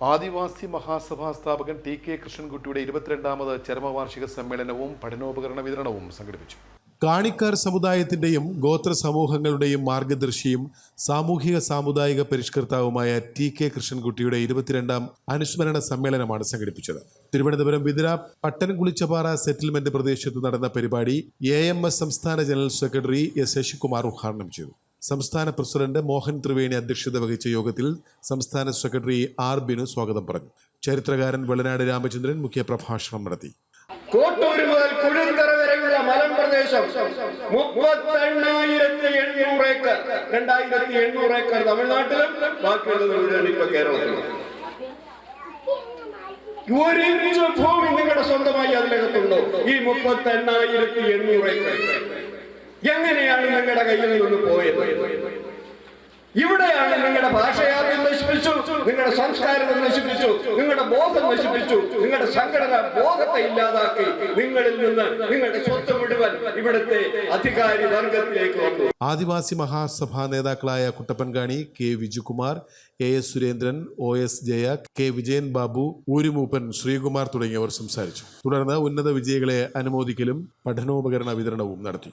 ആദിവാസി മഹാസഭാ സ്ഥാപകൻ T K കൃഷ്ണൻകുട്ടിയുടെ ഇരുപത്തിരണ്ടാമത് ചരമവാർഷിക സമ്മേളനവും പഠനോപകരണ വിതരണവും സംഘടിപ്പിച്ചു. കാണിക്കാർ സമുദായത്തിന്റെയും ഗോത്ര സമൂഹങ്ങളുടെയും മാർഗദർശിയും സാമൂഹിക സാമുദായിക പരിഷ്കർത്താവുമായ ടി കെ കൃഷ്ണൻകുട്ടിയുടെ ഇരുപത്തിരണ്ടാം അനുസ്മരണ സമ്മേളനമാണ് സംഘടിപ്പിച്ചത്. തിരുവനന്തപുരം വിതിര പട്ടൻകുളിച്ചപാറ സെറ്റിൽമെന്റ് പ്രദേശത്ത് നടന്ന പരിപാടി എ സംസ്ഥാന ജനറൽ സെക്രട്ടറി എസ് ശശികുമാർ ഉദ്ഘാടനം ചെയ്തു. സംസ്ഥാന പ്രസിഡന്റ് മോഹൻ ത്രിവേണി അധ്യക്ഷത വഹിച്ച യോഗത്തിൽ സംസ്ഥാന സെക്രട്ടറി ആർ ബിനു സ്വാഗതം പറഞ്ഞു. ചരിത്രകാരൻ വെള്ളനാട് രാമചന്ദ്രൻ മുഖ്യപ്രഭാഷണം നടത്തി. കോട്ടൂർ ഏക്കർ. തമിഴ്നാട്ടിലും മുഴുവൻ ഒരു ഭൂമി നിങ്ങളുടെ സ്വന്തമായി അതിനകത്തുണ്ടോ? ഈ മുപ്പത്തെണ്ണായിരത്തി എണ്ണൂറ് ഏക്കർ. എങ്ങനെയാണ് നിങ്ങളുടെ കയ്യിൽ നിന്ന് പോയത്? ഇവിടെയാണ് നിങ്ങളുടെ ഭാഷയാദ്യം നശിപ്പിച്ചു നിങ്ങളുടെ സംസ്കാരത്തെ നശിപ്പിച്ചു നിങ്ങളുടെ ബോധം നശിപ്പിച്ചു നിങ്ങളുടെ സംഘടന ബോധത്തെ ഇല്ലാതാക്കി നിങ്ങളിൽ നിന്ന് നിങ്ങളുടെ സ്വത്ത് മുഴുവൻ ഇവിടുത്തെ അധികാരി വർഗത്തിലേക്ക് വന്നു. ആദിവാസി മഹാസഭാ നേതാക്കളായ Kuttappankani K Vijukumar A S Surendran O S Jaya K Vijayan Babu ഊരുമൂപ്പൻ Sreekumar തുടങ്ങിയവർ സംസാരിച്ചു. തുടർന്ന് ഉന്നത വിജയികളെ അനുമോദിക്കലും പഠനോപകരണ വിതരണവും നടത്തി.